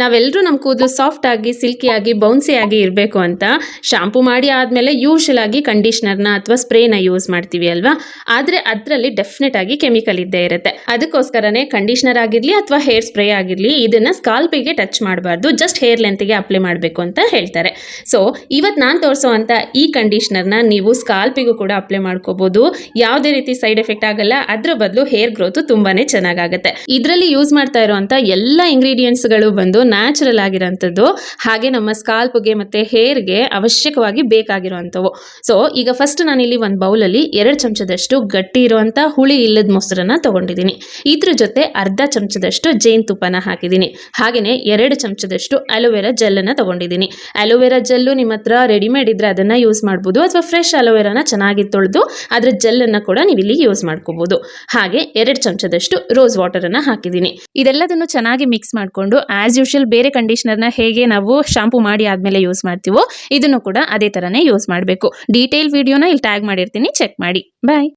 ನಾವೆಲ್ಲರೂ ನಮ್ಮ ಕೂದಲು ಸಾಫ್ಟ್ ಆಗಿ ಸಿಲ್ಕಿ ಆಗಿ ಬೌನ್ಸಿ ಆಗಿ ಇರಬೇಕು ಅಂತ ಶಾಂಪೂ ಮಾಡಿ ಆದಮೇಲೆ ಯೂಶಲ್ ಆಗಿ ಕಂಡೀಷ್ನರ್ನ ಅಥವಾ ಸ್ಪ್ರೇನ ಯೂಸ್ ಮಾಡ್ತೀವಿ ಅಲ್ವಾ? ಆದರೆ ಅದರಲ್ಲಿ ಡೆಫಿನೆಟ್ ಆಗಿ ಕೆಮಿಕಲ್ ಇದ್ದೇ ಇರುತ್ತೆ. ಅದಕ್ಕೋಸ್ಕರನೇ ಕಂಡೀಷ್ನರ್ ಆಗಿರಲಿ ಅಥವಾ ಹೇರ್ ಸ್ಪ್ರೇ ಆಗಿರಲಿ ಇದನ್ನ ಸ್ಕಾಲ್ಪಿಗೆ ಟಚ್ ಮಾಡಬಾರ್ದು. ಜಸ್ಟ್ ಹೇರ್ ಲೆಂತ್ಗೆ ಅಪ್ಲೈ ಮಾಡಬೇಕು ಅಂತ ಹೇಳ್ತಾರೆ. ಸೊ ಇವತ್ತು ನಾನು ತೋರಿಸೋವಂಥ ಈ ಕಂಡೀಷ್ನರ್ನ ನೀವು ಸ್ಕಾಲ್ಪಿಗೂ ಕೂಡ ಅಪ್ಲೈ ಮಾಡ್ಕೋಬಹುದು ಯಾವುದೇ ರೀತಿ ಸೈಡ್ ಎಫೆಕ್ಟ್ ಆಗಲ್ಲ, ಅದರ ಬದಲು ಹೇರ್ ಗ್ರೋತ್ ತುಂಬಾನೇ ಚೆನ್ನಾಗಾಗುತ್ತೆ. ಇದರಲ್ಲಿ ಯೂಸ್ ಮಾಡ್ತಾ ಇರುವಂತ ಎಲ್ಲ ಇಂಗ್ರೀಡಿಯೆಂಟ್ಸ್ಗಳು ಬಂದು ನ್ಯಾಚುರಲ್ ಆಗಿರೋಂಥದ್ದು, ಹಾಗೆ ನಮ್ಮ ಸ್ಕಾಲ್ಪ್ಗೆ ಮತ್ತೆ ಹೇರ್ಗೆ ಅವಶ್ಯಕವಾಗಿ ಬೇಕಾಗಿರುವಂಥವು. ಸೊ ಈಗ ಫಸ್ಟ್ ನಾನಿಲ್ಲಿ ಒಂದು ಬೌಲಲ್ಲಿ ಎರಡು ಚಮಚದಷ್ಟು ಗಟ್ಟಿ ಇರುವಂಥ ಹುಳಿ ಇಲ್ಲದ ಮೊಸರನ್ನ ತೊಗೊಂಡಿದ್ದೀನಿ. ಇದ್ರ ಜೊತೆ ಅರ್ಧ ಚಮಚದಷ್ಟು ಜೇನುತುಪ್ಪನ ಹಾಕಿದ್ದೀನಿ. ಹಾಗೆಯೇ ಎರಡು ಚಮಚದಷ್ಟು ಅಲೋವೆರಾ ಜೆಲ್ಲನ್ನು ತೊಗೊಂಡಿದ್ದೀನಿ. ಅಲೋವೆರಾ ಜೆಲ್ಲು ನಿಮ್ಮ ಹತ್ರ ರೆಡಿಮೇಡ್ ಇದ್ರೆ ಅದನ್ನ ಯೂಸ್ ಮಾಡ್ಬೋದು, ಅಥವಾ ಫ್ರೆಶ್ ಅಲೋವೆರಾನ ಚೆನ್ನಾಗಿ ತೊಳೆದು ಅದರ ಜೆಲ್ಲನ್ನು ಕೂಡ ನೀವು ಇಲ್ಲಿ ಯೂಸ್ ಮಾಡ್ಕೋಬೋದು. ಹಾಗೆ ಎರಡು ಚಮಚದಷ್ಟು ರೋಸ್ ವಾಟರನ್ನು ಹಾಕಿದ್ದೀನಿ. ಇದೆಲ್ಲದನ್ನು ಚೆನ್ನಾಗಿ ಮಿಕ್ಸ್ ಮಾಡಿಕೊಂಡು ಆಸ್ ಯೂಶುವಲ್ ಬೇರೆ ಕಂಡೀಷ್ನರ್ನ ಹೇಗೆ ನಾವು ಶಾಂಪು ಮಾಡಿ ಆದಮೇಲೆ ಯೂಸ್ ಮಾಡ್ತೀವೋ ಇದನ್ನು ಕೂಡ ಅದೇ ಥರನೇ ಯೂಸ್ ಮಾಡಬೇಕು. ಡೀಟೇಲ್ ವಿಡಿಯೋನ ಇಲ್ಲಿ ಟ್ಯಾಗ್ ಮಾಡಿರ್ತೀನಿ. ಚೆಕ್ ಮಾಡಿ. ಬಾಯ್